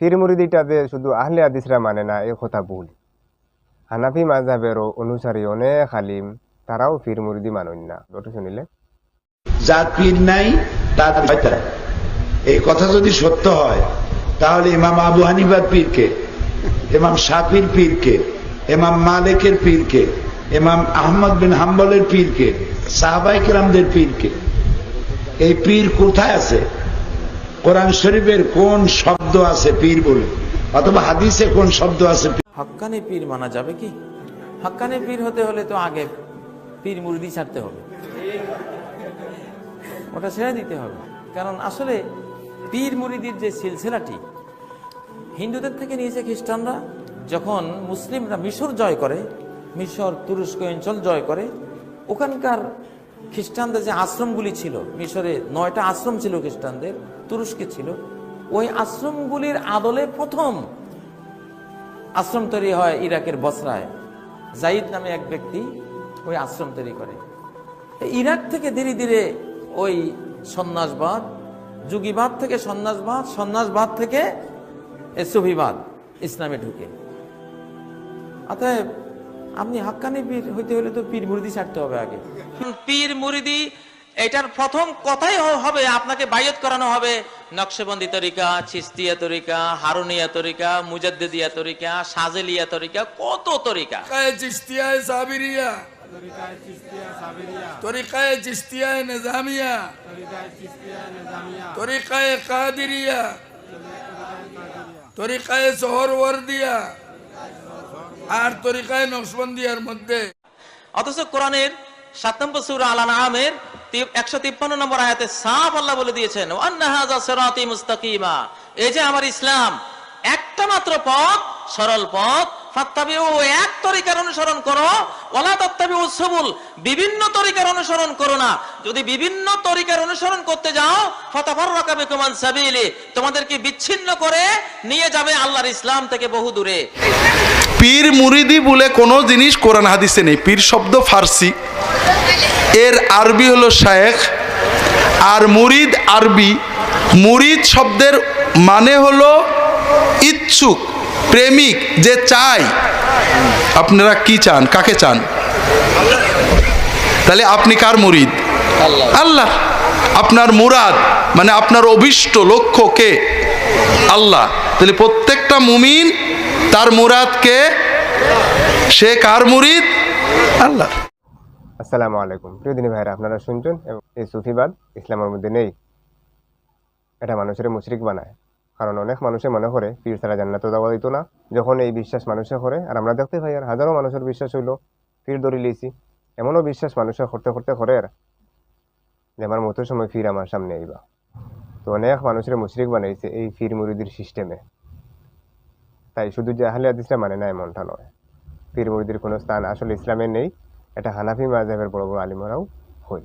ফির মুরিদিটা যে শুধু আহলে হাদিসরা মানে না এই কথা ভুল হানাফি মাঝাবের অনুসারী অনেক আলিম তারাও ফির মুরিদি মানন না ওটা শুনিলে যার পীর নাই তার এই কথা যদি সত্য হয় তাহলে ইমাম আবু হানিফার পীরকে ইমাম শাফির পীরকে ইমাম মালিকের পীরকে ইমাম আহমদ বিন হাম্বলের পীরকে সাহাবাই কিরামদের পীরকে এই পীর কোথায় আছে কোরআন শরীফের কোন শব্দ আছে পীর বলে? অথবা হাদিসে কোন শব্দ আছে হক্কানি পীর মানা যাবে কি? হক্কানি পীর হতে হলে তো আগে পীর মুরিদি ছাড়তে হবে। ওটা ছেড়ে দিতে হবে। কারণ আসলে পীর মুরিদির যে সিলসিলাটি, হিন্দুদের থেকে নিয়েছে খ্রিস্টানরা, যখন মুসলিমরা মিশর জয় করে, মিশর তুরস্ক অঞ্চল জয় করে, ওখানকার খ্রিস্টানদের যে আশ্রমগুলি ছিল, মিশরে নয়টা আশ্রম ছিল খ্রিস্টানদের, তুরস্কে ছিল, ওই আশ্রমগুলির আদলে প্রথম আশ্রম তৈরি হয় ইরাকের বসরায়। জাইদ নামে এক ব্যক্তি ওই আশ্রম তৈরি করে। ইরাক থেকে ধীরে ধীরে ওই সন্ন্যাসবাদ, যুগীবাদ থেকে সন্ন্যাসবাদ সন্ন্যাসবাদ থেকে সুফিবাদ ইসলামে ঢুকে। অতএব আপনি হাক্কানি পীর হইতে হলে তো পীর মুরিদি ছাড়তে হবে আগে। পীর মুরিদি এটার প্রথম কথাই হবে আপনাকে বাইয়ত করানো হবে। নকশবন্দি তরিকা চিস্তিয়া তরিকা হারুনিয়া তরিকা মুজাদ্দিদিয়া তরিকা সাজেলিয়া তরিকা কত তরিকা? তরিকায় চিস্তিয়ায় সাবিরিয়া। তরিকায় চিস্তিয়ায় নিজামিয়া। তরিকায় কাদিরিয়া। তরিকায় সোহরওয়ার্দিয়া আর তরিকায় নকশবন্দিয়ার মধ্যে। অথচ কোরআনের আমের একশো তিপ্পান্ন নম্বর আয়াতে আল্লাহ বলে দিয়েছেন এই যে আমার ইসলাম, একটা মাত্র পথ, সরল পথ এক তরিকার অনুসরণ করো, ওয়ালা তাত্তাবিউ সুবুল, বিভিন্ন তরিকার অনুসরণ করো না। যদি বিভিন্ন তরিকার অনুসরণ করতে যাও, ফাতাফাররাকা বিকুম আন সাবিলি, তোমাদেরকে বিচ্ছিন্ন করে নিয়ে যাবে আল্লাহর ইসলাম থেকে বহু দূরে। পীর মুরিদি বলে কোনো জিনিস কোরআন হাদিসে নেই। পীর শব্দ ফার্সি। এর আরবি হলো শায়েখ, আর মুরিদ আরবি। মুরিদ শব্দের মানে হলো ইচ্ছুক। প্রেমিক যে চাই আপনারা কি চান? কাকে চান? তাহলে আপনি কার মুরিদ? আল্লাহ। আপনার মুরাদ মানে আপনার অভিষ্ট লক্ষ্য কে? আল্লাহ। তাহলে প্রত্যেকটা মুমিন তার মুরাদকে সে কার মুরিদ? আল্লাহ। আসসালামু আলাইকুম। প্রিয় দিনী ভাইরা আপনারা শুনছেন এবং এই সুফিবাদ ইসলামের মধ্যে নেই। এটা মানুষের মুশরিক বানায়। কারণ অনেক মানুষে মনে করে, পীর ছাড়া জান্নাত দেওয়া দিত না। যখন এই বিশ্বাস মানুষে করে, আর আমরা দেখতে পাই, আর হাজারো মানুষের বিশ্বাস হইল, পীর ধরে লিয়েছি এমনও বিশ্বাস মানুষে করতে করতে করে আর যে আমার মতো সময় ফির আমার সামনে আইবা। তো অনেক মানুষের মুশরিক বানাইছে এই ফির মুরিদির সিস্টেমে তাই শুধু যে আহলে হাদিসরা মানে না, এমনটা নয়। পীর মুরিদির কোনো স্থান আসলে ইসলামে নেই। এটা হানাফি মাযহাবের বড় বড় আলিমরাও হয়।